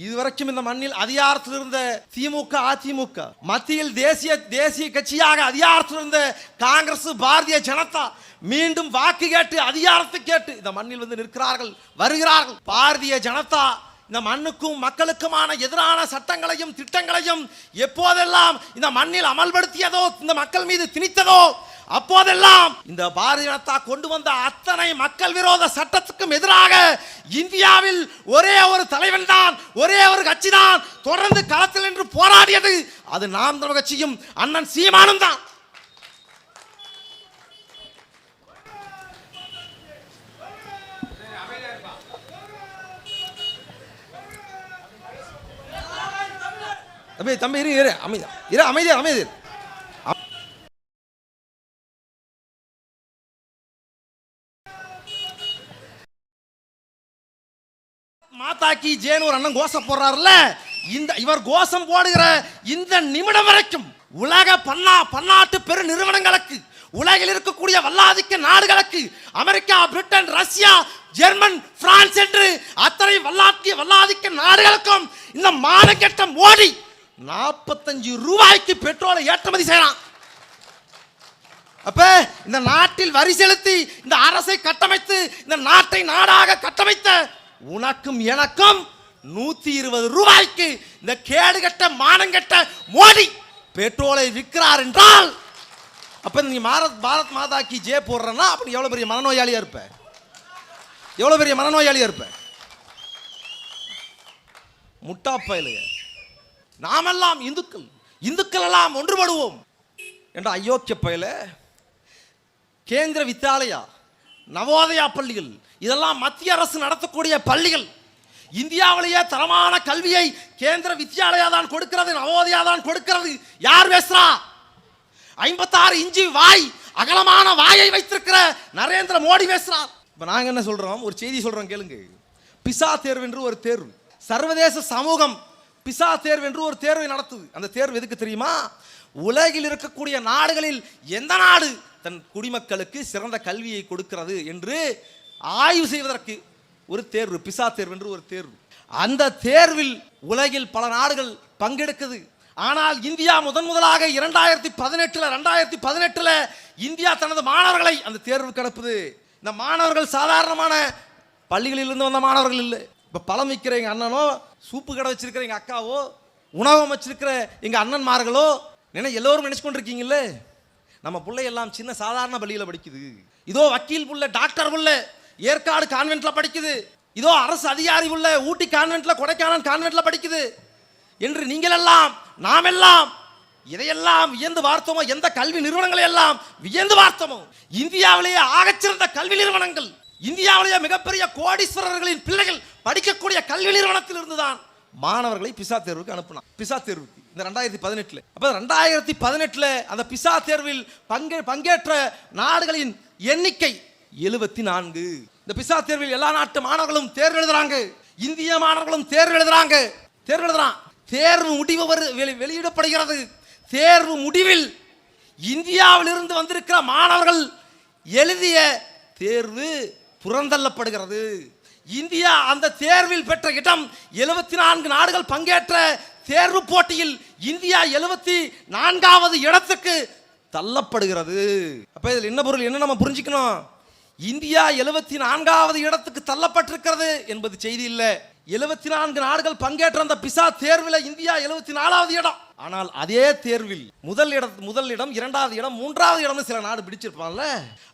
இதுவரைக்கும் இந்த மண்ணில் அதிகாரத்தில் இருந்த திமுக அதிமுக மத்தியில் தேசிய தேசிய கட்சியாக அதிகாரத்தில் இருந்த காங்கிரஸ் பாரதிய ஜனதா மீண்டும் வாக்கு கேட்டு அதிகாரத்தை கேட்டு இந்த மண்ணில் வந்து நிற்கிறார்கள் வருகிறார்கள். பாரதிய ஜனதா இந்த மண்ணுக்கும் மக்களுக்குமான எதிரான சட்டங்களையும் திட்டங்களையும் எப்போதெல்லாம் இந்த மண்ணில் அமல்படுத்தியதோ இந்த மக்கள் மீது திணித்ததோ அப்போதெல்லாம் இந்த பாரதிய ஜனதா கொண்டு வந்த அத்தனை மக்கள் விரோத சட்டத்துக்கும் எதிராக இந்தியாவில் ஒரே ஒரு தலைவன் தான் ஒரே ஒரு கட்சி தான் தொடர்ந்து களத்தில் நின்று போராடியது. அது நாம் தமிழ் கட்சியும் அண்ணன் சீமானும் தான். தம்பி தம்பி இரு இரு அமைதி இரு அமைதி அமைதி இரு. ஜேனு ஒரு அண்ணன் கோஷம் போடுறாருல்ல இந்த இவர் கோஷம் போடுகிற இந்த நிமிடம் வரைக்கும் உலக பன்னா பன்னாட்டு பெரு நிறுவனங்களுக்கு உலகில் இருக்கக்கூடிய வல்லாதிக்க நாடுகளுக்கு America Britain Russia German France என்று அத்தனை வல்லாத்திய வல்லாதிக்க நாடுகளுக்கும் இந்த மானக்கெட்ட மோடி நாற்பத்தஞ்சு ரூபாய்க்கு பெட்ரோலை ஏற்றுமதி செய்யலாம் அப்ப இந்த நாட்டில் வரி செலுத்தி இந்த அரசை கட்டமைத்து இந்த நாட்டை நாடாக கட்டமைத்த உனக்கும் எனக்கும் நூத்தி இருபது ரூபாய்க்கு இந்த கேடுகட்ட மானங்கட்ட மோடி பெட்ரோலை விற்கிறார் என்றால் அப்ப நீ பாரத் பாரத் மாதாக்கு ஜே போடுறன்னா அப்படி எவ்வளவு பெரிய மனநோயாளியா இருப்ப? எவ்வளவு பெரிய மனநோயாளியா இருப்ப? முட்டா பயலுங்க நாமெல்லாம் இந்துக்கள். இந்துக்கள் எல்லாம் ஒன்றுபடுவோம். என்ற அயோக்கிய பயில கேந்திர வித்யாலயா நவோதயா பள்ளிகள் இதெல்லாம் மத்திய அரசு நடத்தக்கூடிய பள்ளிகள். இந்தியாவிலேயே தரமான கல்வியை கேந்திர வித்யாலயா தான் கொடுக்கிறது நவோதயா தான் கொடுக்கிறது. யார் பேசுறா? ஐம்பத்தாறு இஞ்சி வாய் அகலமான வாயை வைத்திருக்கிற நரேந்திர மோடி பேசுறார். இப்போ நாங்க என்ன சொல்றோம்? ஒரு செய்தி சொல்றோம் கேளுங்க. பிசா தேர்வு என்று ஒரு தேர்வு. சர்வதேச சமூகம் பிசா தேர்வு என்று ஒரு தேர்வை நடத்துது. அந்த தேர்வு எதுக்கு தெரியுமா? உலகில் இருக்கக்கூடிய நாடுகளில் எந்த நாடு தன் குடிமக்களுக்கு சிறந்த கல்வியை கொடுக்கிறது என்று ஆய்வு செய்வதற்கு ஒரு தேர்வு பிசா தேர்வு என்று ஒரு தேர்வு. அந்த தேர்வில் உலகில் பல நாடுகள் பங்கெடுக்குது. ஆனால் இந்தியா முதன் முதலாக இரண்டாயிரத்தி பதினெட்டுல ரெண்டாயிரத்தி பதினெட்டுல இந்தியா தனது மாணவர்களை அந்த தேர்வு கிடப்புது இந்த மாணவர்கள் சாதாரணமான பள்ளிகளிலிருந்து வந்த மாணவர்கள் இல்லை. இப்போ பழம் விற்கிற எங்கள் அண்ணனோ சூப்பு கடை வச்சிருக்கிற எங்கள் அக்காவோ உணவகம் வச்சிருக்கிற எங்கள் அண்ணன்மார்களோ நினை எல்லோரும் நினச்சி கொண்டிருக்கீங்கல்ல நம்ம பிள்ளை எல்லாம் சின்ன சாதாரண பள்ளியில் படிக்குது. இதோ வக்கீல் புள்ள டாக்டர் புள்ள ஏற்காடு கான்வென்ட்ல படிக்குது. இதோ அரசு அதிகாரி உள்ள ஊட்டி கான்வென்ட்ல கொடைக்கானல் கான்வென்ட்ல படிக்குது. என்று நீங்கள் எல்லாம் நாம் எல்லாம் இதையெல்லாம் வியந்து பார்த்தோமோ? எந்த கல்வி நிறுவனங்களை எல்லாம் வியந்து பார்த்தோமோ? இந்தியாவிலேயே ஆகச்சிறந்த கல்வி நிறுவனங்கள். இந்தியாவிலேயே மிகப்பெரிய கோடீஸ்வரர்களின் பிள்ளைகள் படிக்கக்கூடிய கல்வி நிறுவனத்தில் இருந்துதான் மாணவர்களை பிசா தேர்வுக்கு அனுப்பினான். பிசா தேர்வுக்கு. இந்த ரெண்டாயிரத்தி பதினெட்டுல. அப்ப ரெண்டாயிரத்தி பதினெட்டுல அந்த பிசா தேர்வில் பங்கே பங்கேற்ற நாடுகளின் எண்ணிக்கை எழுபத்தி நான்கு. இந்த பிசா தேர்வில் எல்லா நாட்டு மாணவர்களும் தேர்வு எழுதுறாங்க. இந்திய மாணவர்களும் தேர்வு எழுதுறாங்க. தேர்வு எழுதுறான். தேர்வு முடிவு வரு- வெளி- வெளியிடப்படுகிறது. தேர்வு முடிவில் இந்தியாவிலிருந்து வந்திருக்கிற மாணவர்கள் எழுதிய தேர்வு புறந்தள்ளப்படுகிறது. இந்தியா அந்த தேர்வில் பெற்ற இடம் எழுபத்தி நான்கு நாடுகள் பங்கேற்ற தேர்வு போட்டியில் இந்தியா எழுபத்தி நான்காவது இடத்துக்கு தள்ளப்படுகிறது. அப்ப இதில் என்ன பொருள்? என்ன நம்ம புரிஞ்சுக்கணும்? இந்தியா எழுபத்தி நான்காவது இடத்துக்கு தள்ளப்பட்டிருக்கிறது என்பது செய்தி இல்லை. எழுபத்தி நான்கு நாடுகள் பங்கேற்ற அந்த பிசா தேர்வில் இந்தியா எழுபத்தி நாலாவது இடம். ஆனால் அதே தேர்வில் முதல் இடம் முதல் இடம் இரண்டாவது இடம் மூன்றாவது இடம் சில நாடு பிடிச்சிருப்பான்ல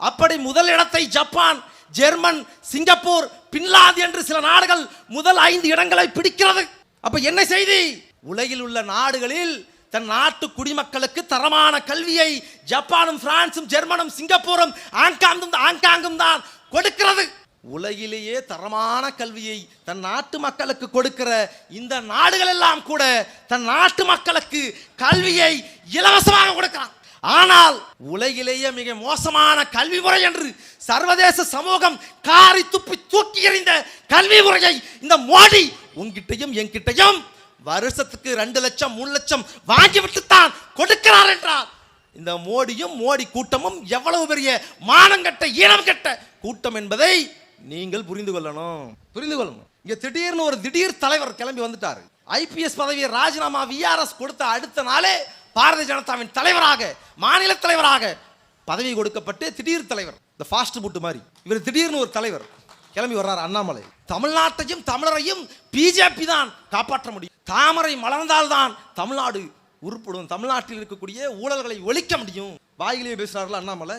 அப்படி முதல் இடத்தை ஜப்பான் ஜெர்மன் சிங்கப்பூர் பின்லாந்து என்று சில நாடுகள் முதல் ஐந்து இடங்களை பிடிக்கிறது. அப்ப என்ன செய்தி? உலகில் உள்ள நாடுகளில் தன் நாட்டு குடிமக்களுக்கு தரமான கல்வியை ஜப்பானும் பிரான்சும் ஜெர்மனும் சிங்கப்பூரும் ஆங்காங்கும் ஆங்காங்கும் தான் கொடுக்கிறது. உலகிலேயே தரமான கல்வியை தன் நாட்டு மக்களுக்கு கொடுக்கிற இந்த நாடுகள் எல்லாம் கூட தன் நாட்டு மக்களுக்கு கல்வியை இலவசமாக கொடுக்கிறான் ஆனால் உலகிலேயே மிக மோசமான கல்வி முறை என்று சர்வதேச சமூகம் காரி துப்பி தூக்கி எறிந்த கல்வி முறையை இந்த மோடி உங்கிட்டையும் என்கிட்டையும் வருஷத்துக்கு ரெண்டு லட்சம் மூணு லட்சம் வாங்கி தான் கொடுக்கிறார் என்றார். இந்த மோடியும் மோடி கூட்டமும் எவ்வளவு பெரிய மானம் கட்ட ஈனம் கட்ட கூட்டம் என்பதை நீங்கள் புரிந்து கொள்ளணும். புரிந்து கொள்ளணும். இங்க திடீர்னு ஒரு திடீர் தலைவர் கிளம்பி வந்துட்டாரு. ஐபிஎஸ் பதவியை ராஜினாமா விஆர்எஸ் கொடுத்த அடுத்த நாளே பாரதிய ஜனதாவின் தலைவராக மாநில தலைவராக பதவி கொடுக்கப்பட்டு திடீர் தலைவர் இந்த ஃபாஸ்ட் புட்டு மாதிரி. இவர் திடீர்னு ஒரு தலைவர் கிளம்பி வர்றார் அண்ணாமலை. தமிழ்நாட்டையும் தமிழரையும் பிஜேபி தான் காப்பாற்ற முடியும். தாமரை மலர்ந்தால்தான் தமிழ்நாடு உருப்படும். தமிழ்நாட்டில் இருக்கக்கூடிய ஊழல்களை ஒழிக்க முடியும். வாயிலேயே பேசுகிறார்கள் அண்ணாமலை?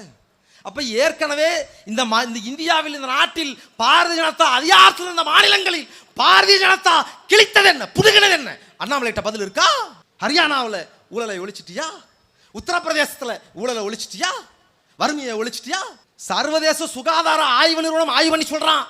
அப்ப ஏற்கனவே இந்த மா இந்த இந்தியாவில் இந்த நாட்டில் பாரதிய ஜனதா அதிகாரத்தில் இருந்த மாநிலங்களில் பாரதிய ஜனதா கிழித்தது என்ன? புதுகினது என்ன? அண்ணாமலைகிட்ட பதில் இருக்கா? ஹரியானாவில் ஊழலை ஒழிச்சிட்டியா? உத்தரப்பிரதேசத்தில் ஊழலை ஒழிச்சிட்டியா? வறுமையை ஒழிச்சிட்டியா? சர்வதேச சுகாதார ஆய்வு நிறுவனம் ஆய்வு பண்ணி சொல்றான்.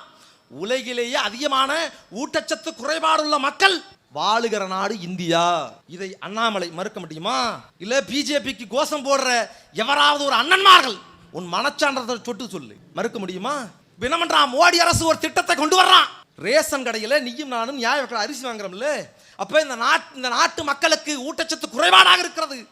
உலகிலேயே அதிகமான ஊட்டச்சத்து குறைபாடுள்ள மக்கள் வாழுகிற நாடு இந்தியா. இதை அண்ணாமலை மறுக்க முடியுமா? இல்ல பிஜேபிக்கு கோஷம் போடுற எவராவது ஒரு அண்ணன்மார்கள் உன் மனச்சான்றதை சொட்டு சொல்லு. மறுக்க முடியுமா? வினமன்றான் மோடி அரசு ஒரு திட்டத்தை கொண்டு வர்றான். ரேஷன் கடையில நீயும் நானும் நியாய அரிசி வாங்குறோம்ல. அப்ப இந்த நாட்டு இந்த நாட்டு மக்களுக்கு ஊட்டச்சத்து குறைபாடாக இருக்கிறது.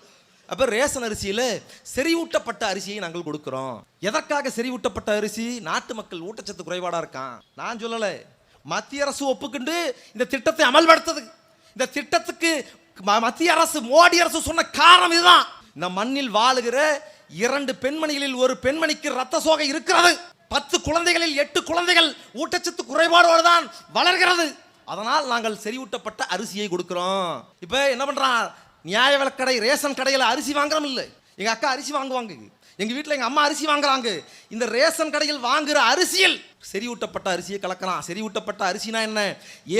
அப்ப ரேஷன் அரிசியில செறிவூட்டப்பட்ட அரிசியை நாங்கள் கொடுக்கிறோம். எதற்காக செறிவூட்டப்பட்ட அரிசி? நாட்டு மக்கள் ஊட்டச்சத்து குறைபாடா இருக்கான். நான் சொல்லலை. மத்திய அரசு ஒப்புக்கொண்டு இந்த திட்டத்தை அமல்படுத்தது. இந்த திட்டத்துக்கு ம- மத்திய அரசு மோடி அரசு சொன்ன காரணம் இதுதான். இந்த மண்ணில் வாழுகிற இரண்டு பெண்மணிகளில் ஒரு பெண்மணிக்கு ரத்த சோகை இருக்கிறது. பத்து குழந்தைகளில் எட்டு குழந்தைகள் ஊட்டச்சத்து குறைபாடோடு தான் வளர்கிறது. அதனால் நாங்கள் செறிவூட்டப்பட்ட அரிசியை கொடுக்கிறோம். இப்போ என்ன பண்ணுறான் நியாய விலக்கடை ரேஷன் கடையில் அரிசி வாங்குறோம் இல்லை. எங்கள் அக்கா அரிசி வாங்குவாங்க. எங்கள் வீட்டில் எங்கள் அம்மா அரிசி வாங்குறாங்க. இந்த ரேஷன் கடையில் வாங்குகிற அரிசியில் செறிவூட்டப்பட்ட அரிசியை கலக்கலாம். செறிவூட்டப்பட்ட அரிசினா என்ன?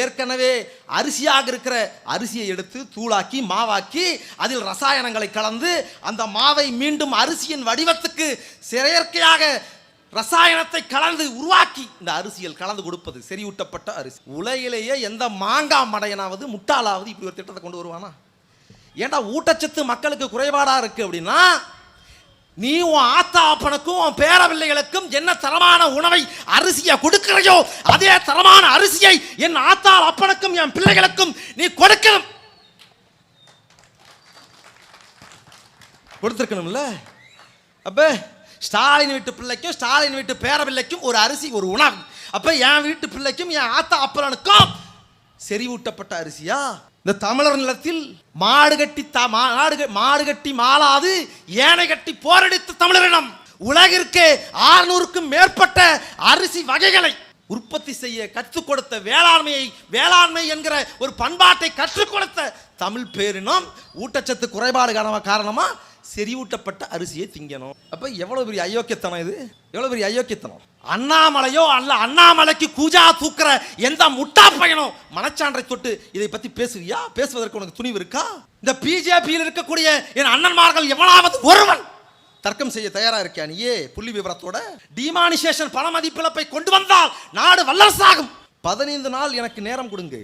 ஏற்கனவே அரிசியாக இருக்கிற அரிசியை எடுத்து தூளாக்கி மாவாக்கி அதில் ரசாயனங்களை கலந்து அந்த மாவை மீண்டும் அரிசியின் வடிவத்துக்கு செயற்கையாக ரசாயனத்தை கலந்து உருவாக்கி இந்த அரிசியில் கலந்து கொடுப்பது செறிவூட்டப்பட்ட அரிசி. உலகிலேயே எந்த மாங்காய் மடையனாவது முட்டாளாவது இப்படி ஒரு திட்டத்தை கொண்டு வருவானா? ஏன்டா ஊட்டச்சத்து மக்களுக்கு குறைபாடாக இருக்குது அப்படின்னா நீ உன் ஆத்தா அப்பனுக்கும் உன் பேர பிள்ளைகளுக்கும் என்ன தரமான உணவை அரிசியை கொடுக்கிறையோ அதே தரமான அரிசியை என் ஆத்தா அப்பனுக்கும் என் பிள்ளைகளுக்கும் நீ கொடுக்கணும். கொடுத்துருக்கணும்ல? அப்ப ஸ்டாலின் வீட்டு பிள்ளைக்கும் ஸ்டாலின் வீட்டு பேரவில்லைக்கும் ஒரு அரிசி ஒரு உணவு. அப்ப என் வீட்டு பிள்ளைக்கும் என் ஆத்தா அப்பனுக்கும் செறிவூட்டப்பட்ட அரிசியா? இந்த தமிழர் நிலத்தில் மாடு கட்டி த- மாடு மாடு கட்டி மாளாது ஏனை கட்டி போரடித்த தமிழரிடம் உலகிற்கு ஆறுநூறுக்கும் மேற்பட்ட அரிசி வகைகளை உற்பத்தி செய்ய கற்றுக் கொடுத்த வேளாண்மையை வேளாண்மை என்கிற ஒரு பண்பாட்டை கற்றுக் கொடுத்த தமிழ் பேரினம் ஊட்டச்சத்து குறைபாடு காரணமாக காரணமா செறிவூட்டப்பட்ட அரிசியை திங்கணும். அப்போ எவ்வளோ பெரிய அயோக்கியத்தனம் இது? எவ்வளோ பெரிய அயோக்கியத்தனம்? அண்ணாமலையோ அல்ல அண்ணாமலைக்கு கூஜா தூக்குற எந்த முட்டா பையனோ மனச்சான்றை தொட்டு இதை பற்றி பேசுவியா பேசுவதற்கு உனக்கு துணிவு இருக்கா? இந்த பிஜேபியில் இருக்கக்கூடிய என் அண்ணன்மார்கள் எவனாவது ஒருவன் தர்க்கம் செய்ய தயாரா இருக்கியா நீயே புள்ளி விவரத்தோட. டிமானிசேஷன் பண மதிப்பிழப்பை கொண்டு வந்தால் நாடு வல்லரசாகும். பதினைந்து நாள் எனக்கு நேரம் கொடுங்க.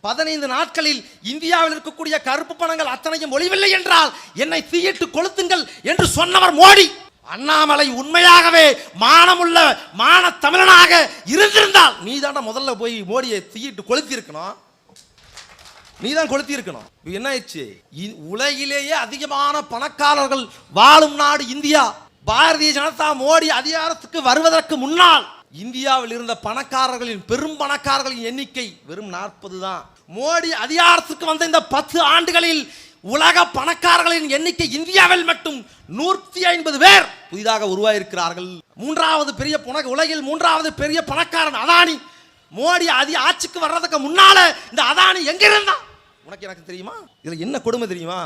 பதினைந்து நாட்களில் இந்தியாவில் இருக்கக்கூடிய கருப்பு பணங்கள் அத்தனையும் ஒளிவில்லை என்றால் என்னை தீயிட்டு கொளுத்துங்கள் என்று சொன்னவர் மோடி. அண்ணாமலை உண்மையாகவே மானமுள்ள மான தமிழனாக இருந்திருந்தால் நீ முதல்ல போய் மோடியை தீயிட்டு கொளுத்தி இருக்கணும் நீ தான் கொளுத்தி இருக்கணும் என்ன ஆயிடுச்சு? இ- உலகிலேயே அதிகமான பணக்காரர்கள் வாழும் நாடு இந்தியா. பாரதிய ஜனதா மோடி அதிகாரத்துக்கு வருவதற்கு முன்னால் இந்தியாவில் இருந்த பணக்காரர்களின் பெரும் பணக்காரர்களின் எண்ணிக்கை வெறும் நாற்பது தான். மோடி அதிகாரத்துக்கு வந்த இந்த பத்து ஆண்டுகளில் உலக பணக்காரர்களின் எண்ணிக்கை இந்தியாவில் மட்டும் நூற்றி ஐம்பது பேர் புதிதாக உருவாயிருக்கிறார்கள். மூன்றாவது பெரிய புன உலகில் மூன்றாவது பெரிய பணக்காரன் அதானி. மோடி அதி ஆட்சிக்கு வர்றதுக்கு முன்னால இந்த அதானி எங்க இருந்தான் உனக்கு எனக்கு தெரியுமா? இதுல என்ன கொடுமை தெரியுமா?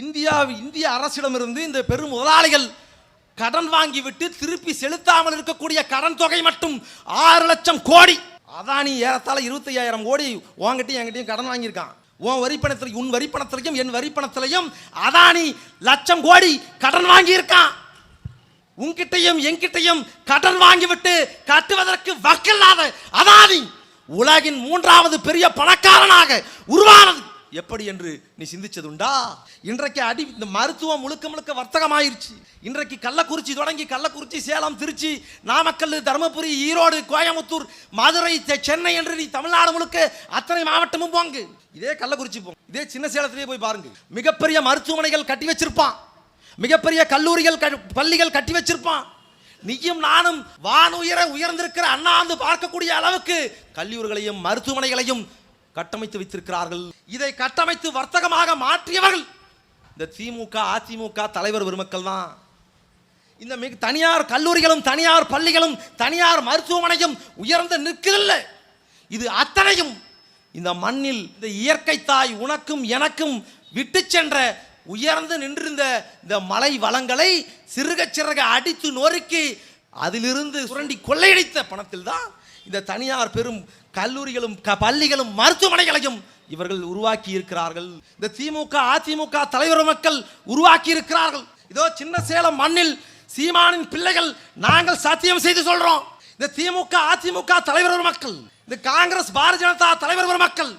இந்தியா இந்திய அரசிடமிருந்து இந்த பெரும் முதலாளிகள் கடன் வாங்கி விட்டு திருப்பி செலுத்தாமல் இருக்கக்கூடிய கடன் தொகை மட்டும் ஆறு லட்சம் கோடி. அதானி ஏறத்தாழ இருபத்தி ஐயாயிரம் கோடி உங்ககிட்டயும் என்கிட்டயும் கடன் வாங்கியிருக்கான். உன் வரிப்பணத்திற்கு உன் வரிப்பணத்திலையும் என் வரிப்பணத்திலையும் அதானி லட்சம் கோடி கடன் வாங்கியிருக்கான். உன்கிட்டயும் என்கிட்டயும் கடன் வாங்கிவிட்டு கட்டுவதற்கு வக்கில்லாத அதானி உலகின் மூன்றாவது பெரிய பணக்காரனாக உருவானது. எப்படி என்று நீ சிந்திச்சதுண்டா? இன்றைக்கு அடி இந்த மருத்துவம் முழுக்க முழுக்க வர்த்தகமாயிருச்சு. இன்றைக்கு கள்ளக்குறிச்சி தொடங்கி கள்ளக்குறிச்சி சேலம் திருச்சி நாமக்கல் தருமபுரி ஈரோடு கோயம்புத்தூர் மதுரை சென்னை என்று நீ தமிழ்நாடு முழுக்க அத்தனை மாவட்டமும் போங்க. இதே கள்ளக்குறிச்சி போங்க இதே சின்ன சேலத்திலேயே போய் பாருங்க. மிகப்பெரிய மருத்துவமனைகள் கட்டி வச்சிருப்பான். மிகப்பெரிய கல்லூரிகள் க- பள்ளிகள் கட்டி வச்சிருப்பான். நீயும் நானும் வானுயர உயர்ந்திருக்கிற அண்ணாந்து பார்க்கக்கூடிய அளவுக்கு கல்லூரிகளையும் மருத்துவமனைகளையும் கட்டமைத்து வைத்திருக்கிறார்கள். இதை கட்டமைத்து வர்த்தகமாக மாற்றியவர்கள். இந்த திமுக அதிமுக தலைவர் பெருமக்கள் தான். இந்த மிக தனியார் கல்லூரிகளும் தனியார் பள்ளிகளும் தனியார் மருத்துவமனையும் உயர்ந்து நிற்கிறல்ல இது அத்தனையும் இந்த மண்ணில் இந்த இயற்கை தாய் உனக்கும் எனக்கும் விட்டு சென்ற உயர்ந்து நின்றிருந்த இந்த மலை வளங்களை சிறுக சிறுக அடித்து நொறுக்கி அதிலிருந்து சுரண்டி கொள்ளையடித்த பணத்தில் தான் இந்த தனியார் பெரும் கல்லூரிகளும் க- பள்ளிகளும் மருத்துவமனைகளையும் இவர்கள் உருவாக்கி இருக்கிறார்கள் இந்த திமுக அதிமுக தலைவர் மக்கள் உருவாக்கி இருக்கிறார்கள் இதோ சின்ன சேலம் மண்ணில் சீமானின் பிள்ளைகள் நாங்கள் சத்தியம் செய்து சொல்றோம். இந்த திமுக அதிமுக தலைவர் மக்கள் இந்த காங்கிரஸ் பாரதிய ஜனதா தலைவர் மக்கள்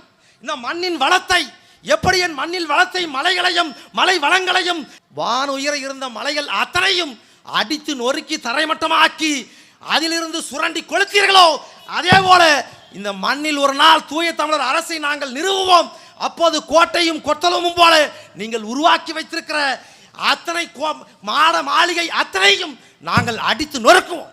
இந்த மண்ணின் வளத்தை எப்படி என் மண்ணில் வளத்தை மலைகளையும் மலை வளங்களையும் வான் உயர இருந்த மலைகள் அத்தனையும் அடித்து நொறுக்கி தரைமட்டமாக்கி அதிலிருந்து சுரண்டி கொளுத்தீர்களோ? அதே போல இந்த மண்ணில் ஒரு நாள் தூய தமிழர் அரசை நாங்கள் நிறுவுவோம். அப்போது கோட்டையும் கொத்தளமும் போல நீங்கள் உருவாக்கி வைத்திருக்கிற அத்தனை கோ- மாட மாளிகை அத்தனையும் நாங்கள் அடித்து நொறுக்குவோம்.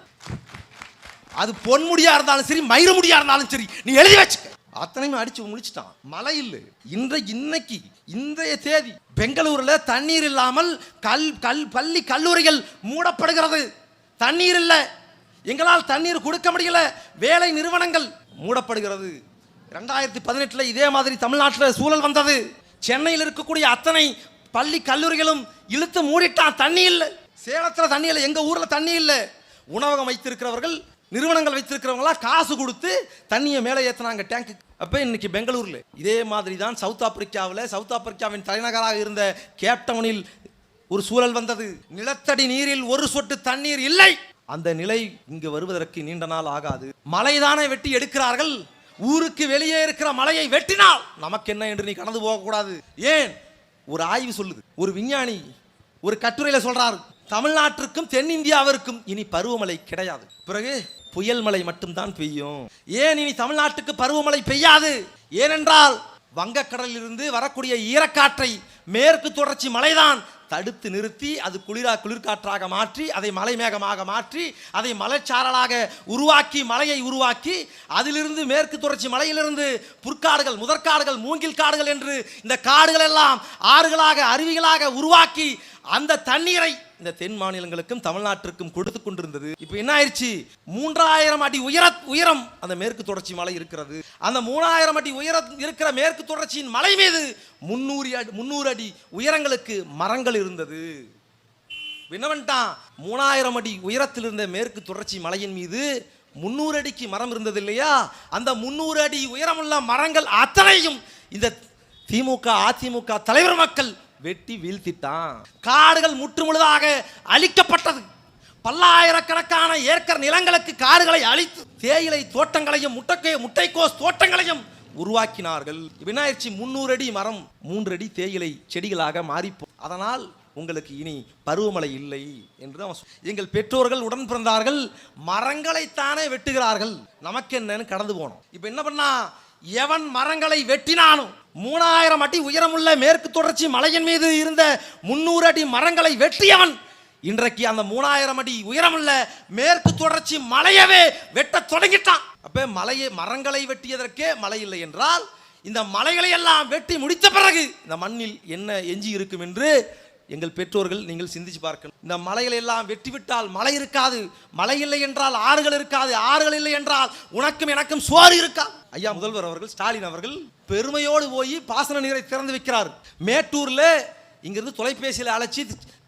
அது பொன்முடியா இருந்தாலும் சரி மயிறு முடியா இருந்தாலும் சரி நீ எழுதி வச்சுக்க. அத்தனையும் அடிச்சு முடிச்சிட்டான். மழை இல்லை. இன்றை இன்னைக்கு இன்றைய தேதி பெங்களூரில் தண்ணீர் இல்லாமல் கல் கல் பள்ளி கல்லூரிகள் மூடப்படுகிறது. தண்ணீர் இல்லை. எங்களால் தண்ணீர் கொடுக்க முடியல. வேலை நிறுவனங்கள் மூடப்படுகிறது. ரெண்டாயிரத்தி பதினெட்டில் இதே மாதிரி தமிழ்நாட்டில் சூழல் வந்தது. சென்னையில் இருக்கக்கூடிய அத்தனை பள்ளி கல்லூரிகளும் இழுத்து மூடிட்டான் தண்ணி இல்லை. சேலத்தில் தண்ணி இல்லை எங்கள் ஊரில் தண்ணி இல்லை. உணவகம் வைத்திருக்கிறவர்கள் நிறுவனங்கள் வைத்திருக்கிறவங்களாம் காசு கொடுத்து தண்ணியை மேலே ஏற்றினாங்க டேங்க் அப்போ இன்னைக்கு பெங்களூரில் இதே மாதிரி தான் சவுத் ஆப்பிரிக்காவில் சவுத் ஆப்பிரிக்காவின் தலைநகராக இருந்த கேப்டவுனில் ஒரு சூழல் வந்தது. நிலத்தடி நீரில் ஒரு சொட்டு தண்ணீர் இல்லை. அந்த நிலை இங்கு வருவதற்கு நீண்ட நாள் ஆகாது. மலைதானே வெட்டி எடுக்கிறார்கள். ஊருக்கு வெளியே இருக்கிற மலையை வெட்டினால் நமக்கு என்ன என்று நீ கடந்து போகக்கூடாது. ஏன்? ஒரு ஆய்வு சொல்லுது. ஒரு விஞ்ஞானி ஒரு கட்டுரையில் சொல்றாரு. தமிழ்நாட்டிற்கும் தென்னிந்தியாவிற்கும் இனி பருவமழை கிடையாது. பிறகு புயல் மழை மட்டும்தான் பெய்யும். ஏன் இனி தமிழ்நாட்டுக்கு பருவமழை பெய்யாது? ஏனென்றால் வங்கக்கடலிலிருந்து வரக்கூடிய ஈரக்காற்றை மேற்கு தொடர்ச்சி மலைதான் தடுத்து நிறுத்தி அது குளிரா குளிர்காற்றாக மாற்றி அதை மலை மேகமாக மாற்றி அதை மலைச்சாரலாக உருவாக்கி மலையை உருவாக்கி அதிலிருந்து மேற்கு தொடர்ச்சி மலையிலிருந்து புற்காடுகள் முதற்காடுகள் மூங்கில் காடுகள் என்று இந்த காடுகள் எல்லாம் ஆறுகளாக அருவிகளாக உருவாக்கி அந்த தண்ணீரை இந்த தென் மாநிலங்களுக்கும் தமிழ்நாட்டிற்கும் கொடுத்து கொண்டிருந்தது. இப்போ என்ன ஆயிடுச்சு? மூன்றாயிரம் அடி உயர உயரம் அந்த மேற்கு தொடர்ச்சி மலை இருக்கிறது. அந்த மூணாயிரம் அடி உயரம் இருக்கிற மேற்கு தொடர்ச்சியின் மலை மீது முன்னூறு அடி முன்னூறு அடி உயரங்களுக்கு மரங்கள் இருந்தது. என்னவன்ட்டான் மூணாயிரம் அடி உயரத்தில் இருந்த மேற்கு தொடர்ச்சி மலையின் மீது முன்னூறு அடிக்கு மரம் இருந்தது இல்லையா? அந்த முன்னூறு அடி உயரமுள்ள மரங்கள் அத்தனையும் இந்த திமுக அதிமுக தலைவர் மக்கள் வெட்டி வீழ்த்திட்டான். காடுகள் முற்றுமுழுதாக அழிக்கப்பட்டது. பல்லாயிரக்கணக்கான ஏக்கர் நிலங்களுக்கு காடுகளை அழித்து தேயிலை தோட்டங்களையும் முட்டைக்கோ முட்டைக்கோஸ் தோட்டங்களையும் உருவாக்கினார்கள். இப்ப என்ன முன்னூறு அடி மரம் மூன்று அடி தேயிலை செடிகளாக மாறிப்போ அதனால் உங்களுக்கு இனி பருவமழை இல்லை என்று அவன் எங்கள் பெற்றோர்கள் உடன் பிறந்தார்கள். மரங்களைத்தானே வெட்டுகிறார்கள். நமக்கு என்னன்னு கடந்து போனோம். இப்போ என்ன பண்ணா? எவன் மரங்களை வெட்டினானோ மூணாயிரம் அடி உயரமுள்ள மேற்கு தொடர்ச்சி மலையின் மீது இருந்த முன்னூறு அடி மரங்களை வெட்டியவன். இன்றைக்கு அந்த மூணாயிரம் அடி உயரமுள்ள மேற்கு தொடர்ச்சி மலையவே வெட்டத் தொடங்கிட்டான். அப்போ மலையை மரங்களை வெட்டியதற்கே மழை இல்லை என்றால் இந்த மலைகளை எல்லாம் வெட்டி முடித்த பிறகு இந்த மண்ணில் என்ன எஞ்சி இருக்கும் என்று எங்கள் பெற்றோர்கள் நீங்கள் சிந்திச்சு பார்க்கணும். இந்த மலைகளை எல்லாம் வெட்டிவிட்டால் மலை மழை இருக்காது. மழை இல்லை என்றால் ஆறுகள் இருக்காது. ஆறுகள் இல்லை என்றால் உனக்கும் எனக்கும் சோறு இருக்கா? ஐயா முதல்வர் அவர்கள் ஸ்டாலின் அவர்கள் பெருமையோடு போய் பாசன நீரை திறந்து வைக்கிறார். மேட்டூர்ல இங்கிருந்து தொலைபேசியில் அழைச்சி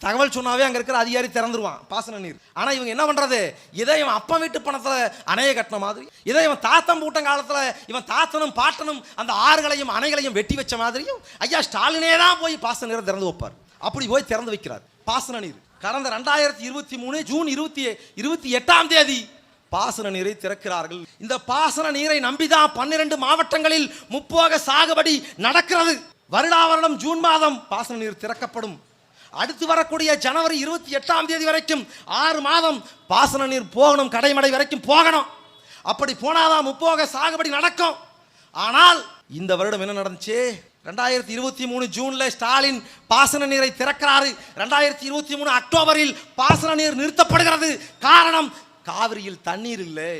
தகவல் சொன்னாவே அங்க இருக்கிற அதிகாரி திறந்துருவான் பாசன நீர். ஆனா இவங்க என்ன பண்றது? இதை இவன் அப்பன் வீட்டு பணத்துல அணைய கட்டின மாதிரி இதை இவன் தாத்தன் பூட்டம் காலத்துல இவன் தாத்தனும் பாட்டனும் அந்த ஆறுகளையும் அணைகளையும் வெட்டி வச்ச மாதிரியும் ஐயா ஸ்டாலினே தான் போய் பாசன நீரை திறந்து வைப்பார். அப்படி போய் திறந்து வைக்கிறார் பாசன நீர். கடந்த ரெண்டாயிரத்தி இருபத்தி மூணு ஜூன் இருபத்தி இருபத்தி எட்டாம் தேதி பாசன நீரை திறக்கிறார்கள். இந்த பாசன நீரை நம்பிதான் பன்னிரண்டு மாவட்டங்களில் முப்போக சாகுபடி நடக்கிறது. வருடா வருடம் ஜூன் மாதம் பாசன நீர் திறக்கப்படும். அடுத்து வரக்கூடிய ஜனவரி இருபத்தி எட்டாம் தேதி வரைக்கும் ஆறு மாதம் பாசன நீர் போகணும் கடைமடை வரைக்கும் போகணும். அப்படி போனாதான் முப்போக சாகுபடி நடக்கும். ஆனால் இந்த வருடம் என்ன நடந்துச்சு? ரெண்டாயிரத்தி இருபத்தி மூணு ஜூன்ல ஸ்டாலின் பாசன நீரை திறக்கிறாரு. ரெண்டாயிரத்தி இருபத்தி மூணு அக்டோபரில் பாசன நீர் நிறுத்தப்படுகிறது. காரணம் காவிரியில் தண்ணீர் இல்லை.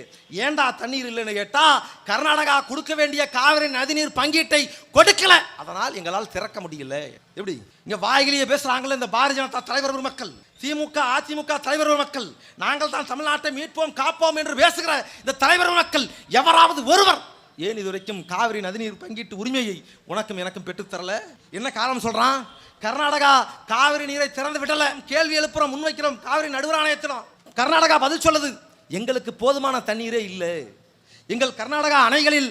ஏண்டா தண்ணீர் இல்லைன்னு கேட்டால் கர்நாடகா கொடுக்க வேண்டிய காவிரி நதிநீர் பங்கீட்டை கொடுக்கல. அதனால் எங்களால் திறக்க முடியல. எப்படி? இங்க வாயிலேயே பேசுறாங்கல்ல இந்த பாரதிய ஜனதா தலைவர் மக்கள். திமுக அதிமுக தலைவர் மக்கள். நாங்கள் தான் தமிழ்நாட்டை மீட்போம் காப்போம் என்று பேசுகிற இந்த தலைவர் மக்கள். எவராவது ஒருவர். ஏன் இதுவரைக்கும் காவிரி நதிநீர் பங்கீட்டு உரிமையை உனக்கும் எனக்கும் பெற்றுத்தரல என்ன காரணம் சொல்றான்? கர்நாடகா காவிரி நீரை திறந்து விடல. கேள்வி எழுப்புறோம் முன்வைக்கிறோம். காவிரி நடுவர் ஆணையத்தினம் கர்நாடகா பதில் சொல்லுது. எங்களுக்கு போதுமான தண்ணீரே இல்லை. எங்கள் கர்நாடகா அணைகளில்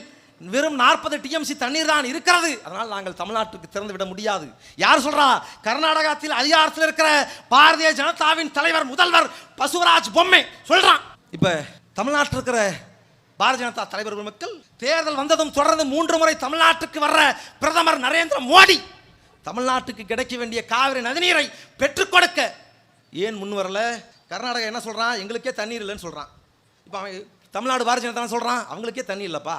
வெறும் நாற்பது டிஎம்சி தண்ணீர் தான் இருக்கிறது. அதனால் நாங்கள் தமிழ்நாட்டுக்கு திறந்து விட முடியாது. யார் சொல்றா? கர்நாடகத்தில் அதிகாரத்தில் இருக்கிற பாரதிய ஜனதாவின் தலைவர் முதல்வர் பசுவராஜ் பொம்மை சொல்றான். இப்ப தமிழ்நாட்டில் இருக்கிற பாரதிய ஜனதா தலைவர் மக்கள் தேர்தல் வந்ததும் தொடர்ந்து மூன்று முறை தமிழ்நாட்டுக்கு வர்ற பிரதமர் நரேந்திர மோடி தமிழ்நாட்டுக்கு கிடைக்க வேண்டிய காவிரி நதிநீரை பெற்றுக் கொடுக்க ஏன் முன் வரல? கர்நாடகா என்ன சொல்கிறான் எங்களுக்கே தண்ணீர் இல்லைன்னு சொல்கிறான் இப்போ அவன் தமிழ்நாடு பாரதிய ஜனதா சொல்கிறான் அவங்களுக்கே தண்ணி இல்லைப்பா.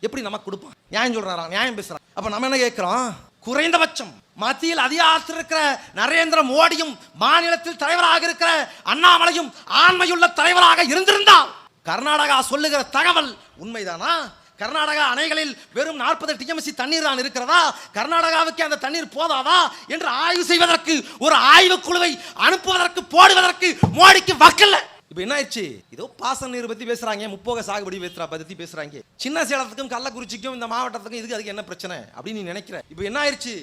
எப்படி நமக்கு கொடுப்பான்? நியாயம் சொல்கிறாராம் நியாயம் பேசுகிறான் அப்போ நம்ம என்ன கேட்குறோம்? குறைந்தபட்சம் மத்தியில் அதிகாரத்தில் இருக்கிற நரேந்திர மோடியும் மாநிலத்தில் தலைவராக இருக்கிற அண்ணாமலையும் ஆண்மையுள்ள தலைவராக இருந்திருந்தால் கர்நாடகா சொல்லுகிற தகவல் உண்மைதானா? கர்நாடகா அணைகளில் வெறும் நாற்பது டிஎம்சி தண்ணீர் தான் இருக்கிறதா? கர்நாடகாவுக்கு அந்த தண்ணீர் போதாதா? என்று ஆய்வு செய்வதற்கு ஒரு ஆய்வு குழுவை அனுப்புவதற்கு போடுவதற்கு மோடிக்கு வக்கல்ல. இப்போ என்ன ஆயிடுச்சு? ஏதோ பாசன நீர் பற்றி பேசுறாங்க முப்போக சாகுபடி பேசுறா பற்றி பேசுகிறாங்க சின்ன சேலத்துக்கும் கள்ளக்குறிச்சிக்கும் இந்த மாவட்டத்துக்கும் இதுக்கு அதுக்கு என்ன பிரச்சனை? அப்படின்னு நீ நினைக்கிற. இப்போ என்ன ஆயிடுச்சு?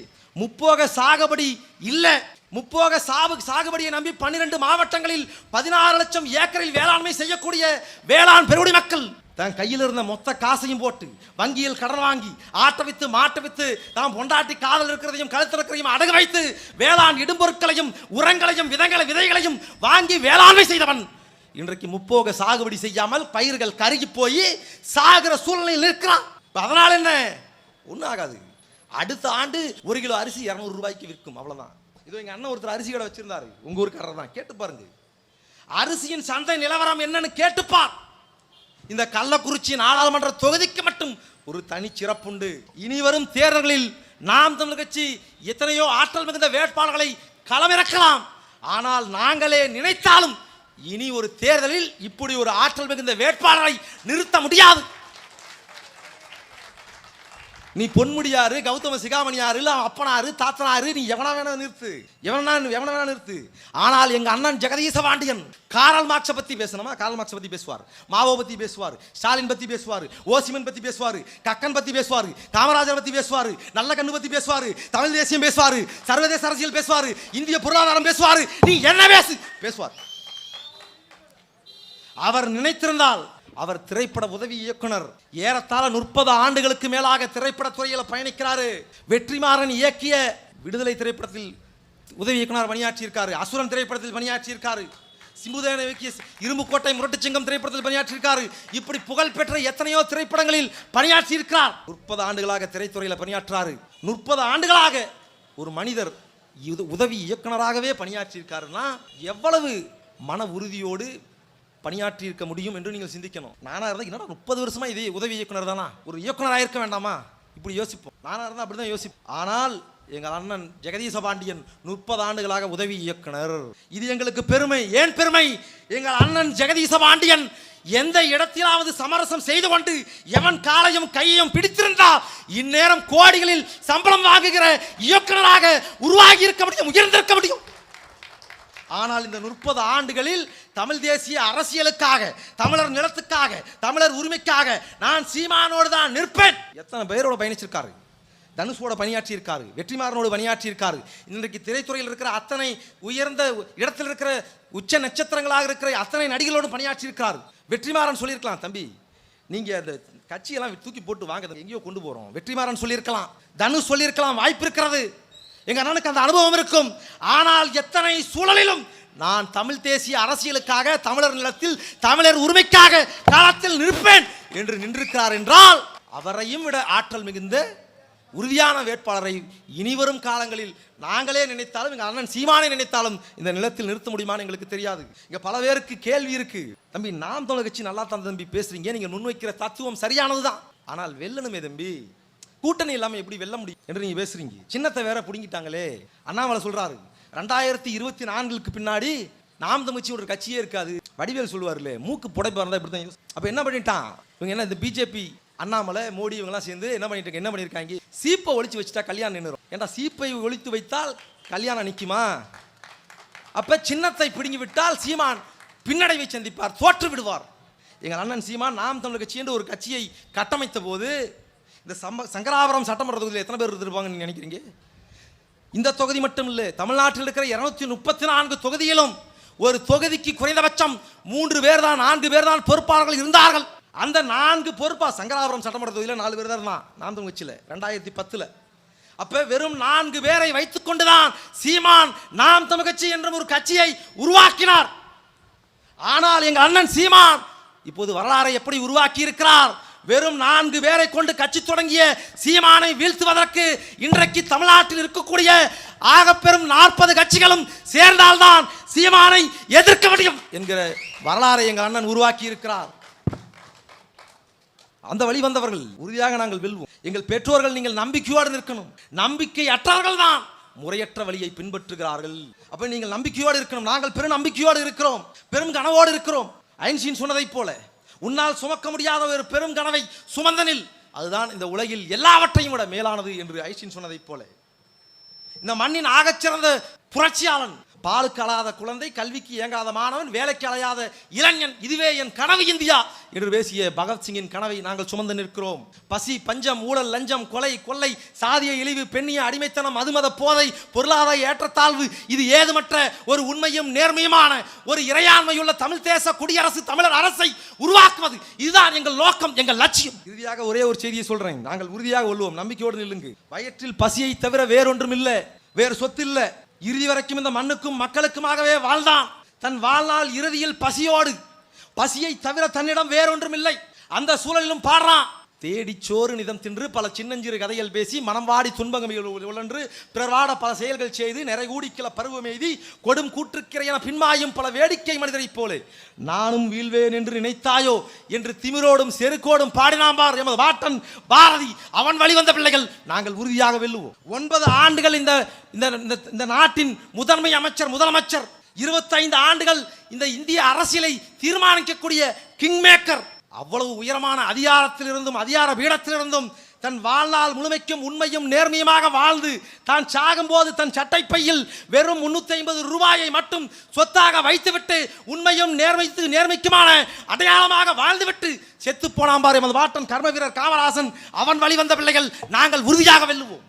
முப்போக சாகுபடி இல்லை. முப்போக சாகு சாகுபடியை நம்பி பன்னிரண்டு மாவட்டங்களில் பதினாறு லட்சம் ஏக்கரில் வேளாண்மை செய்யக்கூடிய வேளாண் பெருவுடி மக்கள். தன் கையில் இருந்த மொத்த காசையும் போட்டு வங்கியில் கடன் வாங்கி ஆட்ட வித்து மாட்ட வித்து தாம் பொண்டாட்டி காதல் இருக்கிறதையும் கழுத்திருக்கிறதையும் அடகு வைத்து வேளாண் இடும்பொருட்களையும் உரங்களையும் விதங்களை விதைகளையும் வாங்கி வேளாண்மை செய்தவன். இன்றைக்கு முப்போக சாகுபடி செய்யாமல் பயிர்கள் கருகி போய் சாகிற சூழ்நிலையில் நிற்கிறான். அதனால் என்ன? ஒன்றும் ஆகாது. அடுத்த ஆண்டு ஒரு கிலோ அரிசி இரநூறு ரூபாய்க்கு விற்கும் அவ்வளோதான் இதோ எங்கள் அண்ணன் ஒருத்தர் அரிசி கடை வச்சிருந்தாரு. உங்கள் ஊருக்காரர் தான் கேட்டு பாருங்க. அரிசியின் சந்தை நிலவரம் என்னன்னு கேட்டுப்பார் இந்த கள்ளக்குறிச்சி நாடாளுமன்ற தொகுதிக்கு மட்டும் ஒரு தனி சிறப்புண்டு. இனி வரும் தேர்தல்களில் நாம் தமிழ் கட்சி எத்தனையோ ஆற்றல் மிகுந்த வேட்பாளர்களை களமிறக்கலாம். ஆனால் நாங்களே நினைத்தாலும் இனி ஒரு தேர்தலில் இப்படி ஒரு ஆற்றல் மிகுந்த வேட்பாளரை நிறுத்த முடியாது. நீ பொன்முடியாரு கௌதம சிகாமணியாரு இல்லை அவன் அப்பனாரு தாத்தனாரு நீ எவனா வேணா நிறுத்து. எவனா எவன வேணா நிறுத்து. ஆனால் எங்கள் அண்ணன் ஜெகதீச பாண்டியன் காரல் மார்க்ஸை பற்றி பேசணுமா? காரல் மார்க்ஸை பற்றி பேசுவார். மாவோ பற்றி பேசுவார். ஸ்டாலின் பற்றி பேசுவார். ஓசிமன் பற்றி பேசுவார். கக்கன் பற்றி பேசுவார். காமராஜர் பற்றி பேசுவார். நல்ல கண்ணு பற்றி பேசுவார். தமிழ் தேசியம் பேசுவார். சர்வதேச அரசியல் பேசுவார். இந்திய பொருளாதாரம் பேசுவார். நீ என்ன பேசு பேசுவார். அவர் நினைத்திருந்தால் அவர் திரைப்பட உதவி இயக்குனர். ஏறத்தாழ முப்பது ஆண்டுகளுக்கு மேலாக திரைப்பட துறையில் பயணிக்கிறாரு. வெற்றிமாறன் இயக்கிய விடுதலை திரைப்படத்தில் உதவி இயக்குனர் பணியாற்றியிருக்காரு. அசுரன் திரைப்படத்தில் பணியாற்றியிருக்காரு. சிம்புதேவன் இயக்கிய இரும்புக்கோட்டை முரட்டுச்சிங்கம் திரைப்படத்தில் பணியாற்றியிருக்காரு. இப்படி புகழ்பெற்ற எத்தனையோ திரைப்படங்களில் பணியாற்றியிருக்கிறார். முப்பது ஆண்டுகளாக திரைத்துறையில் பணியாற்றாரு. முப்பது ஆண்டுகளாக ஒரு மனிதர் இது உதவி இயக்குனராகவே பணியாற்றியிருக்காருன்னா எவ்வளவு மன உறுதியோடு பணியாற்றி இருக்க முடியும் என்று நீங்கள் சிந்திக்கணும். நானாக இருந்தால் என்னடா முப்பது வருஷமா இதே உதவி இயக்குனர் தானா? ஒரு இயக்குனராக இருக்க வேண்டாமா? இப்படி யோசிப்போம். நானாக இருந்தால் அப்படி அப்படிதான் யோசிப்போம். ஆனால் எங்கள் அண்ணன் ஜெகதீச பாண்டியன் முப்பது ஆண்டுகளாக உதவி இயக்குனர். இது எங்களுக்கு பெருமை. ஏன் பெருமை? எங்கள் அண்ணன் ஜெகதீச பாண்டியன் எந்த இடத்திலாவது சமரசம் செய்து கொண்டு எவன் காலையும் கையையும் பிடித்திருந்தால் இந்நேரம் கோடிகளில் சம்பளம் வாங்குகிற இயக்குனராக உருவாகி இருக்க முடியும் உயர்ந்திருக்க முடியும். ஆனால் இந்த முப்பது ஆண்டுகளில் தமிழ் தேசிய அரசியலுக்காக தமிழர் நிலத்துக்காக தமிழர் உரிமைக்காக நான் சீமானோடு தான் நிற்பேன். எத்தனை பேரோட பயணிச்சிருக்காரு? தனுஷோட பணியாற்றி இருக்காரு வெற்றிமாறனோடு பணியாற்றி இருக்காரு இன்றைக்கு திரைத்துறையில் இருக்கிற அத்தனை உயர்ந்த இடத்தில் இருக்கிற உச்ச நட்சத்திரங்களாக இருக்கிற அத்தனை நடிகளோடு பணியாற்றி இருக்காரு வெற்றிமாறன் சொல்லியிருக்கலாம் தம்பி. நீங்க அந்த கட்சியெல்லாம் தூக்கி போட்டு வாங்க இதை எங்கேயோ கொண்டு போறோம். வெற்றிமாறன் சொல்லியிருக்கலாம். தனுஷ் சொல்லியிருக்கலாம் வாய்ப்பு இருக்கிறது. எங்கள் அண்ணனுக்கு அந்த அனுபவம் இருக்கும். ஆனால் எத்தனை சூழலிலும் நான் தமிழ் தேசிய அரசியலுக்காக தமிழர் நிலத்தில் தமிழர் உரிமைக்காக காலத்தில் நிற்பேன் என்று நின்றிருக்கிறார் என்றால் அவரையும் விட ஆற்றல் மிகுந்த உறுதியான வேட்பாளரை இனிவரும் காலங்களில் நாங்களே நினைத்தாலும் எங்கள் அண்ணன் சீமானை நினைத்தாலும் இந்த நிலத்தில் நிறுத்த முடியுமான்னு எங்களுக்கு தெரியாது. இங்கே பல பேருக்கு கேள்வி இருக்கு. தம்பி நாம் தமிழர் கட்சி நல்லா தான் தம்பி பேசுறீங்க. நீங்கள் முன்வைக்கிற தத்துவம் சரியானது தான் ஆனால் வெல்லணுமே தம்பி. கூட்டணி இல்லாமல் எப்படி வெல்ல முடியும்? என்று நீங்க பேசுறீங்க. சின்னத்தை வேற பிடுங்கிட்டாங்களே. அண்ணாமலை சொல்றாரு ரெண்டாயிரத்தி இருபத்தி நான்குக்கு பின்னாடி நாம் தமிழ்ச்சி ஒரு கட்சியே இருக்காது. வடிவேல் சொல்லுவார்ல மூக்கு புடைப்பா இருந்தா இப்படி தான் அப்ப என்ன பண்ணிட்டான்? இவங்க என்ன இந்த பிஜேபி அண்ணாமலை மோடி இவங்கெல்லாம் சேர்ந்து என்ன பண்ணிட்டு இருக்காங்க, என்ன பண்ணியிருக்காங்க சீப்பை ஒழிச்சு வச்சுட்டா கல்யாணம் நின்றுரும் ஏன்னா சீப்பை ஒழித்து வைத்தால் கல்யாணம் நிற்குமா அப்ப சின்னத்தை பிடுங்கி விட்டால் சீமான் பின்னடைவை சந்திப்பார் தோற்று விடுவார் எங்கள் அண்ணன் சீமான் நாம் தமிழர் கட்சி என்று ஒரு கட்சியை கட்டமைத்த போது இந்த சம்ப சங்கராபுரம் சட்டமன்ற தொகுதியில் எத்தனை பேர் இருந்திருப்பாங்கன்னு நினைக்கிறீங்க? இந்த தொகுதி மட்டும் இல்லை தமிழ்நாட்டில் இருக்கிற இருநூத்தி முப்பத்தி நான்கு தொகுதியிலும் ஒரு தொகுதிக்கு குறைந்தபட்சம் மூன்று பேர் தான் நான்கு பேர் தான் பொறுப்பாளர்கள் இருந்தார்கள். அந்த நான்கு பொறுப்பா சங்கராபுரம் சட்டமன்ற தொகுதியில் நாலு பேர் தான் இருந்தான். நான் தமிழ் ரெண்டாயிரத்தி பத்தில். அப்போ வெறும் நான்கு பேரை வைத்துக் கொண்டுதான் சீமான் நாம் தமிழ் கட்சி என்ற ஒரு கட்சியை உருவாக்கினார். ஆனால் எங்கள் அண்ணன் சீமான் இப்போது வரலாறை எப்படி உருவாக்கி இருக்கிறார் வெறும் நான்கு பேரை கொண்டு கட்சி தொடங்கிய சீமானை வீழ்த்துவதற்கு இன்றைக்கு தமிழ்நாட்டில் இருக்கக்கூடிய ஆகப்பெரும் நாற்பது கட்சிகளும் சேர்ந்தால்தான் சீமானை எதிர்க்க முடியும் என்கிற வரலாறை எங்கள் அண்ணன் உருவாக்கி இருக்கிறார். அந்த வழி வந்தவர்கள் உறுதியாக நாங்கள் வெல்வோம். எங்கள் பெற்றோர்கள் நீங்கள் நம்பிக்கையோடு நிற்கணும். நம்பிக்கை அற்றவர்கள் தான். முறையற்ற வழியை பின்பற்றுகிறார்கள். அப்ப நீங்கள் நம்பிக்கையோடு இருக்கணும். நாங்கள் பெரும் நம்பிக்கையோடு இருக்கிறோம். பெரும் கனவோடு இருக்கிறோம். ஐன்ஸ்டீன் சொன்னதைப் போல உன்னால் சுமக்க முடியாத ஒரு பெரும் கனவை சுமந்தனில். அதுதான் இந்த உலகில் எல்லாவற்றையும் விட மேலானது என்று ஐன்ஸ்டீன் சொன்னதைப் போல. இந்த மண்ணின் ஆகச்சிறந்த புரட்சியாளன் பாலுக்கு அழாத குழந்தை கல்விக்கு இயங்காத மாணவன் வேலைக்கு அலையாத இளைஞன் இதுவே என் கனவு இந்தியா என்று பேசிய பகத்சிங்கின் கனவை நாங்கள் சுமந்து நிற்கிறோம். பசி பஞ்சம் ஊழல் லஞ்சம் கொலை கொள்ளை சாதிய இழிவு பெண்ணிய அடிமைத்தனம் மதுமத போதை பொருளாதார ஏற்றத்தாழ்வு இது ஏதுமற்ற ஒரு உண்மையும் நேர்மையுமான ஒரு இறையாண்மையுள்ள தமிழ் தேச குடியரசு தமிழர் அரசை உருவாக்குவது. இதுதான் எங்கள் நோக்கம் எங்கள் லட்சியம். இறுதியாக ஒரே ஒரு செய்தியை சொல்றேன். நாங்கள் உறுதியாக கொள்வோம். நம்பிக்கையோடு நில்லுங்க வயிற்றில் பசியை தவிர வேறொன்றும் இல்லை வேறு சொத்து இல்லை இறுதி வரைக்கும் இந்த மண்ணுக்கும் மக்களுக்குமாகவே வாழ்ந்தான். தன் வாழ்நாள் இறுதியில் பசியோடு பசியை தவிர தன்னிடம் வேறொன்றும் இல்லை அந்த சூழலிலும் பாடுறான். தேடி சோறு நிதம் தின்று பல சின்னஞ்சிறு கதைகள் பேசி மனம் வாடி துன்பங்கள் உழன்று பிறர் பல செயல்கள் செய்து நிறைகூடி கிள பருவம் எய்தி கொடும் கூற்றுக்கிற பின்மாயும் பல வேடிக்கை மனிதரைப் போல. நானும் வீழ்வேன் என்று நினைத்தாயோ என்று திமிரோடும் செருக்கோடும் பாடினாம்பார் எமது வாட்டன் பாரதி. அவன் வழிவந்த பிள்ளைகள் நாங்கள் உறுதியாக வெல்லுவோம். ஒன்பது ஆண்டுகள் இந்த இந்த இந்த- இந்த நாட்டின் முதன்மை அமைச்சர் முதலமைச்சர். இருபத்தைந்து ஆண்டுகள் இந்த இந்திய அரசியலை தீர்மானிக்கக்கூடிய கிங் மேக்கர் அவ்வளவு உயரமான அதிகாரத்திலிருந்தும் அதிகார பீடத்திலிருந்தும் தன் வாழ்நாள் முழுமைக்கும் உண்மையும் நேர்மையுமாக வாழ்ந்து தான் சாகும்போது தன் சட்டைப்பையில் வெறும் முன்னூத்தி ஐம்பது ரூபாயை மட்டும் சொத்தாக வைத்துவிட்டு உண்மையும் நேர்மைத்து நேர்மைக்குமான அடையாளமாக வாழ்ந்துவிட்டு செத்து போனாம்பார் எமது வாட்டன் கர்ம வீரர் காமராசன். அவன் வழி வந்த பிள்ளைகள் நாங்கள் உறுதியாக வெல்லுவோம்.